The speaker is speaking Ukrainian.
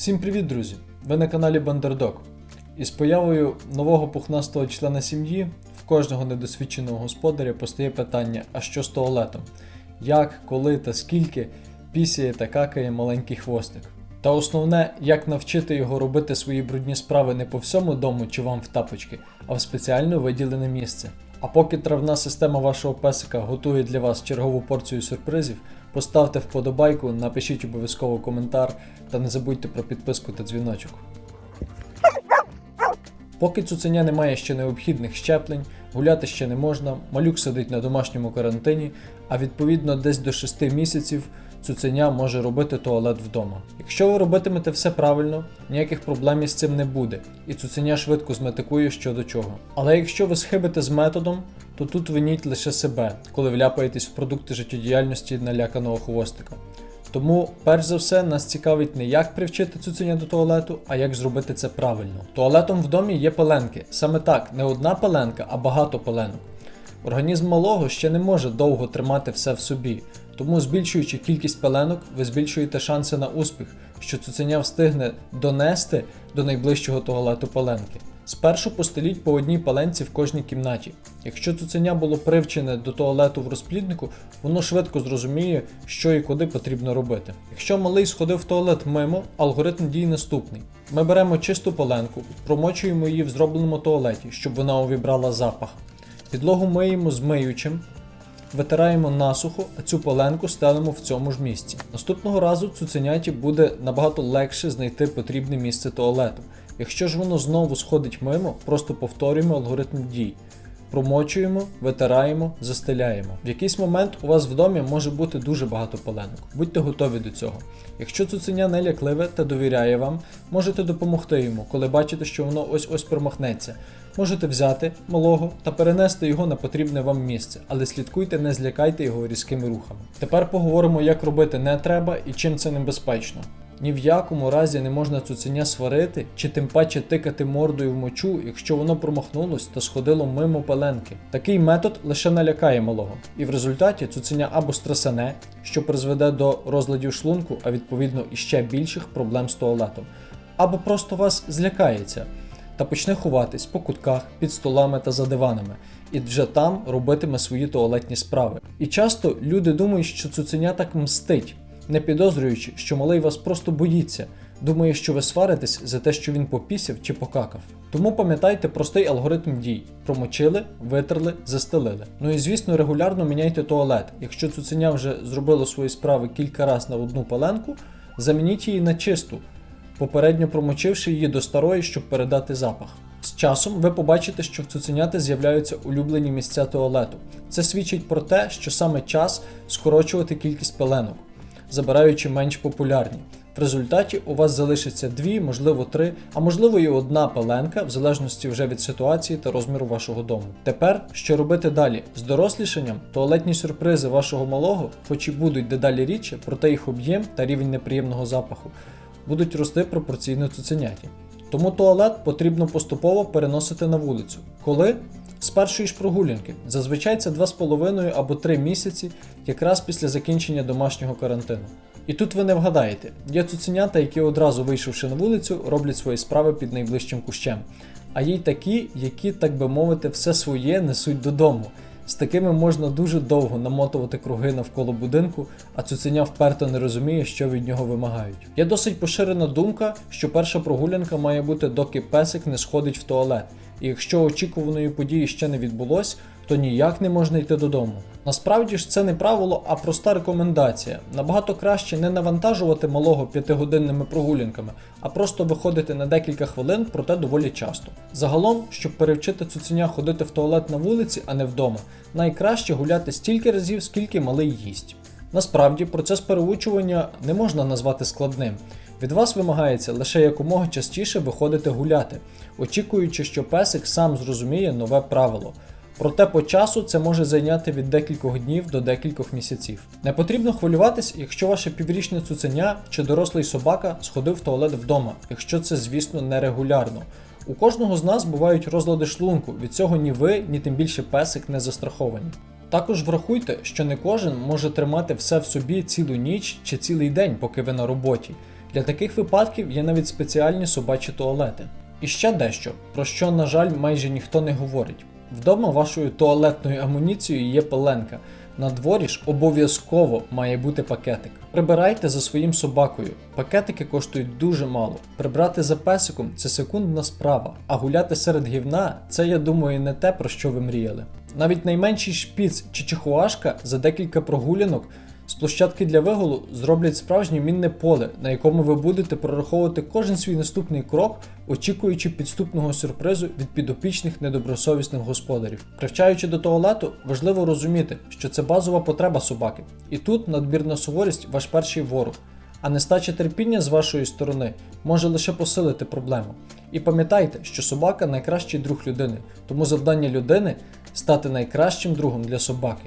Всім привіт, друзі! Ви на каналі Бандердог. Із появою нового пухнастого члена сім'ї в кожного недосвідченого господаря постає питання: а що з туалетом? Як, коли та скільки пісяє та какає маленький хвостик? Та основне, як навчити його робити свої брудні справи не по всьому дому чи вам в тапочки, а в спеціально виділене місце. А поки травна система вашого песика готує для вас чергову порцію сюрпризів, поставте вподобайку, напишіть обов'язково коментар та не забудьте про підписку та дзвіночок. Поки цуценя не має ще необхідних щеплень, гуляти ще не можна, малюк сидить на домашньому карантині, а відповідно десь до 6 місяців цуценя може робити туалет вдома. Якщо ви робитимете все правильно, ніяких проблем із цим не буде, і цуценя швидко зметикує що до чого. Але якщо ви схибите з методом, то тут виніть лише себе, коли вляпаєтесь в продукти життєдіяльності наляканого хвостика. Тому, перш за все, нас цікавить не як привчити цуценя до туалету, а як зробити це правильно. Туалетом в домі є пеленки. Саме так, не одна пеленка, а багато пеленок. Організм малого ще не може довго тримати все в собі, тому збільшуючи кількість пеленок, ви збільшуєте шанси на успіх, що цуценя встигне донести до найближчого туалету пеленки. Спершу постеліть по одній паленці в кожній кімнаті. Якщо цуценя було привчене до туалету в розпліднику, воно швидко зрозуміє, що і куди потрібно робити. Якщо малий сходив в туалет мимо, алгоритм дій наступний. Ми беремо чисту паленку, промочуємо її в зробленому туалеті, щоб вона увібрала запах. Підлогу миємо з миючим, витираємо насухо, а цю поленку стелимо в цьому ж місці. Наступного разу цуценяті буде набагато легше знайти потрібне місце туалету. Якщо ж воно знову сходить мимо, просто повторюємо алгоритм дій. Промочуємо, витираємо, застеляємо. В якийсь момент у вас в домі може бути дуже багато поленок. Будьте готові до цього. Якщо цуценя не лякливе та довіряє вам, можете допомогти йому, коли бачите, що воно ось-ось промахнеться. Можете взяти малого та перенести його на потрібне вам місце, але слідкуйте, не злякайте його різкими рухами. Тепер поговоримо, як робити не треба і чим це небезпечно. Ні в якому разі не можна цуценя сварити чи тим паче тикати мордою в мочу, якщо воно промахнулось та сходило мимо пеленки. Такий метод лише налякає малого, і в результаті цуценя або стресане, що призведе до розладів шлунку, а відповідно іще більших проблем з туалетом, або просто вас злякається та почне ховатись по кутках, під столами та за диванами, і вже там робитиме свої туалетні справи. І часто люди думають, що цуценя так мстить, не підозрюючи, що малий вас просто боїться, думає, що ви сваритесь за те, що він попісяв чи покакав. Тому пам'ятайте простий алгоритм дій: промочили, витерли, застелили. Ну і звісно, регулярно міняйте туалет. Якщо цуценя вже зробило свої справи кілька разів на одну паленку, замініть її на чисту, попередньо промочивши її до старої, щоб передати запах. З часом ви побачите, що в цуценяти з'являються улюблені місця туалету. Це свідчить про те, що саме час скорочувати кількість пеленок, забираючи менш популярні. В результаті у вас залишиться дві, можливо, три, а можливо і одна пеленка, в залежності вже від ситуації та розміру вашого дому. Тепер що робити далі? З дорослішанням туалетні сюрпризи вашого малого, хоч і будуть дедалі рідше, проте їх об'єм та рівень неприємного запаху будуть рости пропорційно цуценяті. Тому туалет потрібно поступово переносити на вулицю. Коли? З першої ж прогулянки. Зазвичай це 2,5 або 3 місяці, якраз після закінчення домашнього карантину. І тут ви не вгадаєте, є цуценята, які одразу вийшовши на вулицю, роблять свої справи під найближчим кущем. А є й такі, які, так би мовити, все своє несуть додому. З такими можна дуже довго намотувати круги навколо будинку, а цуценя вперто не розуміє, що від нього вимагають. Є досить поширена думка, що перша прогулянка має бути, доки песик не сходить в туалет. І якщо очікуваної події ще не відбулось, то ніяк не можна йти додому. Насправді ж це не правило, а проста рекомендація. Набагато краще не навантажувати малого п'ятигодинними прогулянками, а просто виходити на декілька хвилин, проте доволі часто. Загалом, щоб перевчити цуценя ходити в туалет на вулиці, а не вдома, найкраще гуляти стільки разів, скільки малий їсть. Насправді, процес переучування не можна назвати складним. Від вас вимагається лише якомога частіше виходити гуляти, очікуючи, що песик сам зрозуміє нове правило. Проте по часу це може зайняти від декількох днів до декількох місяців. Не потрібно хвилюватись, якщо ваше піврічне цуценя чи дорослий собака сходив в туалет вдома, якщо це, звісно, нерегулярно. У кожного з нас бувають розлади шлунку, від цього ні ви, ні тим більше песик не застраховані. Також врахуйте, що не кожен може тримати все в собі цілу ніч чи цілий день, поки ви на роботі. Для таких випадків є навіть спеціальні собачі туалети. І ще дещо, про що, на жаль, майже ніхто не говорить. Вдома вашою туалетною амуніцією є пеленка. На дворі ж обов'язково має бути пакетик. Прибирайте за своїм собакою. Пакетики коштують дуже мало. Прибрати за песиком це секундна справа, а гуляти серед гівна це, я думаю, не те, про що ви мріяли. Навіть найменший шпіц чи чихуашка за декілька прогулянок з площадки для вигулу зроблять справжнє мінне поле, на якому ви будете прораховувати кожен свій наступний крок, очікуючи підступного сюрпризу від підопічних недобросовісних господарів. Привчаючи до туалету, важливо розуміти, що це базова потреба собаки, і тут надмірна суворість ваш перший ворог. А нестача терпіння з вашої сторони може лише посилити проблему. І пам'ятайте, що собака найкращий друг людини, тому завдання людини стати найкращим другом для собаки.